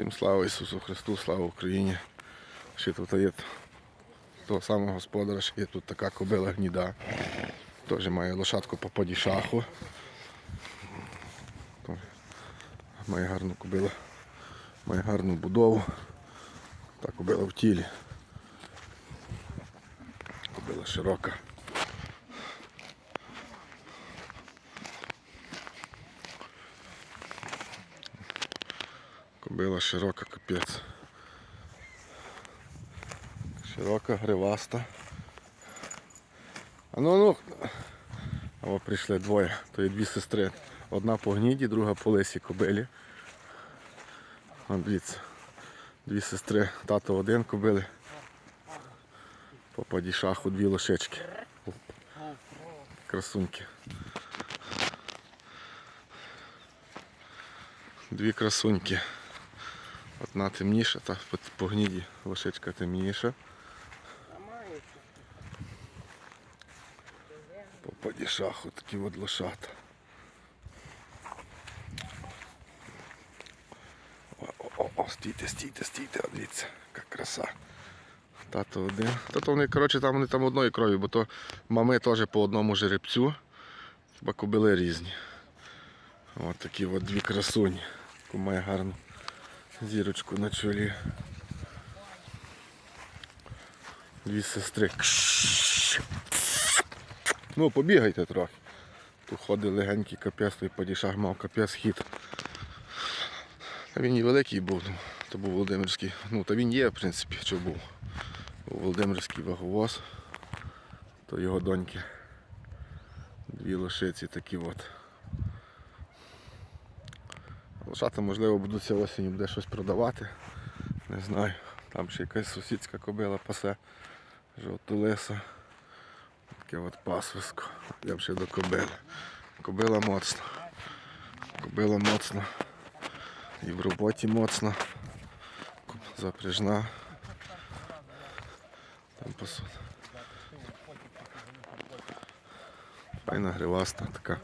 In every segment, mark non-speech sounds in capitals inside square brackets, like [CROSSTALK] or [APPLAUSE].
Всім слава Ісусу Христу, слава Україні. Ще тут є того самого господаря, ще є тут така кобила гніда. Теж має лошадку по падішаху. Теж Має гарну кобилу, має гарну будову. Та кобила в тілі. Кобила широка. Кобила широка, капець. Широка, гриваста. А ну ну. О, прийшли двоє. То є дві сестри. Одна по гніді, друга по лисі кобилі. От дивіться. Дві сестри, тато один кобили. По падішаху дві лошечки. Красуньки. Дві красуньки. Одна темніша, та по- гніді лошечка темніша. По падішаху такі от лошата. О, стійте, стійте, стійте, дивіться, яка краса. Тато один. Тато вони, коротше, там вони там одної крові, бо то мами теж по одному жеребцю. Хіба кобили різні. От такі от дві красуні. Таку має гарну зірочку на чолі. Дві сестри. Ну, побігайте трохи. Тут ходить легенький капець, той падішах мав капець хід. Та він і великий був, ну, то був Володимирський. Ну, та він є, в принципі, що був. Був Володимирський ваговоз, то його доньки. Дві лошиці такі от. Лошата, можливо, будуть ця осінь буде щось продавати. Не знаю. Там ще якась сусідська кобила пасе. Жовтолиса. Таке от пасвисько. Йдемо ще до кобили. Кобила моцна. Кобила моцна. І в роботі моцна. Запряжна. Там пасуть. Файна гриваста така.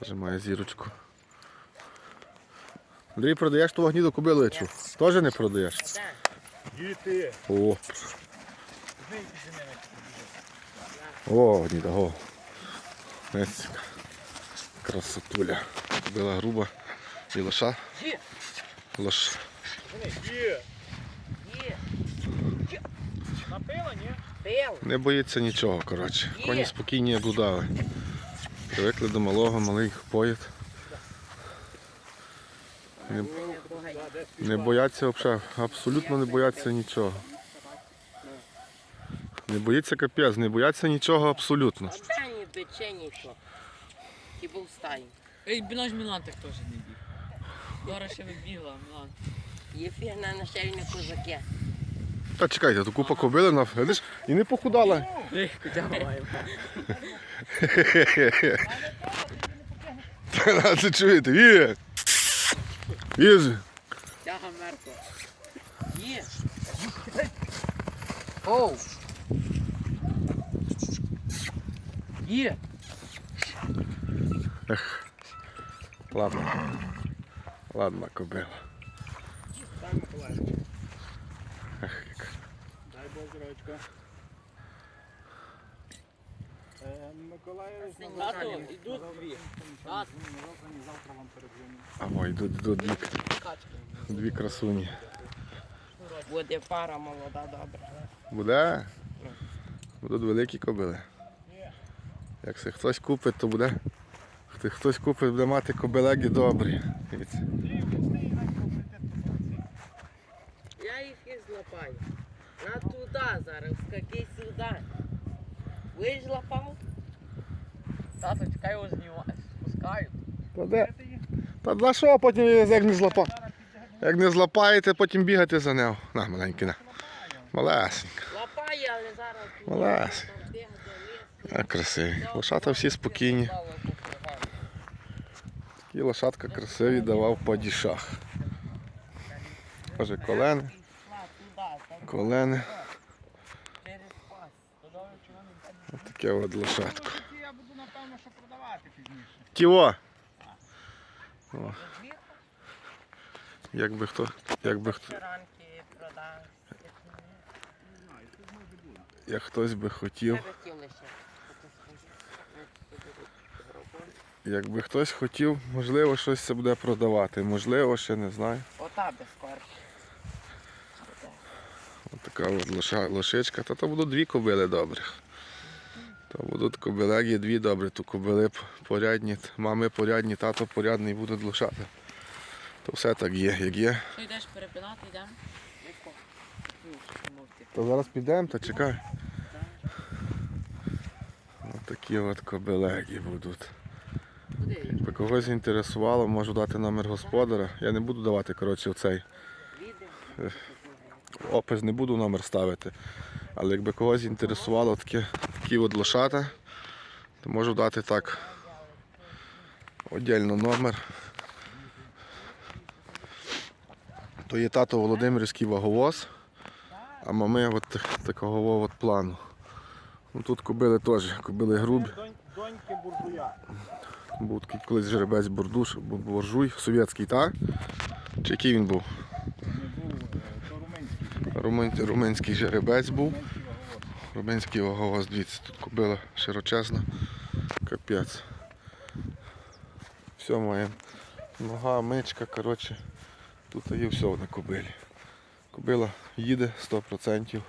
Теж має зірочку. Андрій, продаєш ту гніду кобилу, я? Теж не продаєш? Діти! О. О, гніда, о. Ось Красотуля. Кобила груба. І лоша. Лош. Напила, ні? Не боїться нічого, коротше. Коні спокійні, як. Привикли до малого, малий поїть. Не, не бояться взагалі, абсолютно не бояться нічого. Не боїться капець, не бояться нічого абсолютно. А де ні пече нічого. Хіба встань. Ей, наш Мілан так теж не біг. Зараз ще вибігла, Мілан. Є фігна на шейні козаки. Та чекайте, тут купа кобили, на- видиш, і не похудала. [LAUGHS] Та це чуєте, є. Є. Тяга мертва. Є. Оу. Є. Ладно. Ладно, кобила. Дай Миколаївич. Ех, як. Дай Бог здоров'ячка. Миколаївич, Тато, йдуть дві. Тато. завтра вам передзвоню. Ой, йдуть, йдуть дві, дві красуні. Буде пара молода, добре. Буде? Будуть великі кобили. Як се хтось купить, то буде. Хто- Хтось купить, буде мати кобилеги добрі. Я їх і злапаю. На туди зараз, скакай сюди. Ви ж лапав? Тато, чекай його знімаю. Спускаю. Та де? Та що потім як не злапа? Як не злапаєте, потім бігати за нього. На, маленький, на. Малесенька. Лапає, але зараз ліс. А красиві. Лошата всі спокійні. І лошадка красиві давав падішах. Каже, колени, колени. Ось таке от лошадко. Я буду напевно, що продавати пізніше. Тіво! Якби хто, якби хто, як хтось би хотів, якби хтось хотів, можливо, щось це буде продавати. Можливо, ще не знаю. Ота без корки. Ось така от лоша, лошичка. Та то будуть дві кобили добрих. То будуть кобилеги дві добрі, то кобили порядні, мами порядні, тато порядний будуть лошати. То все так є, як є. Що йдеш перепинати, йдемо? То зараз підемо, та чекай. Ось такі от кобилеги будуть. Якби когось інтересувало, можу дати номер господара. Я не буду давати, коротше, оцей опис не буду номер ставити. Але якби когось інтересувало такі, такі от лошата, то можу дати так. Отдельно номер. То є тато Володимирський ваговоз, а мами от такого от плану. Ну, тут кобили теж, кобили грубі. Доньки буржуя. Був такий колись жеребець бурдуш, бу- буржуй, совєтський, так? Чи який він був? Не був, е, то румунський. Румун, румунський жеребець був. Румунський ваговоз. Дивіться, тут кобила широчезна. Капець. Все має. Нога, мичка, коротше. Тут є все на кобилі. Кобила їде 100%.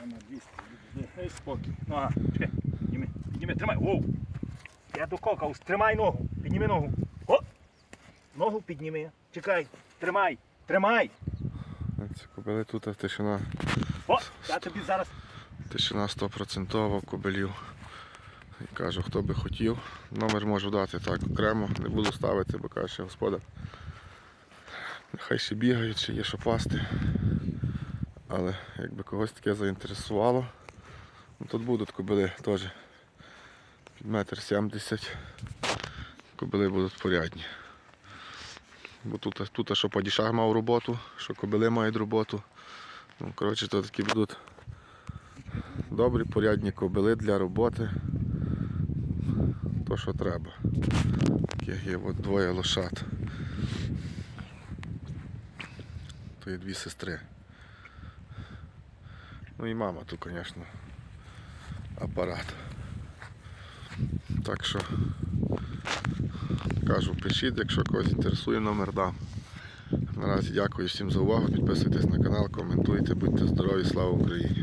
Вона 200. Є, Ей, спокій. Ну, чекай. Підніми, підніми, тримай. Воу. Я дококав, тримай ногу. Підніми ногу. О! Ногу підніми. Чекай. Тримай. Тримай. Це кобили тут тишина. О! Я тобі зараз. Тишина 100% кобилів. І кажу, хто би хотів. Номер можу дати так окремо, не буду ставити, бо каже господар. Нехай ще бігають, ще є що пасти. Але якби когось таке заінтересувало, ну, тут будуть кобили теж під метр сімдесят. Кобили будуть порядні. Бо тут, тут що падішах мав роботу, що кобили мають роботу. Ну, коротше, то такі будуть Добрі порядні кобили для роботи. То, що треба. Таких є от двоє лошад. То є дві сестри. Ну і мама тут, звісно, апарат. Так що кажу, пишіть, якщо когось інтересує, номер дам. Наразі дякую всім за увагу. Підписуйтесь на канал, коментуйте, будьте здорові, слава Україні!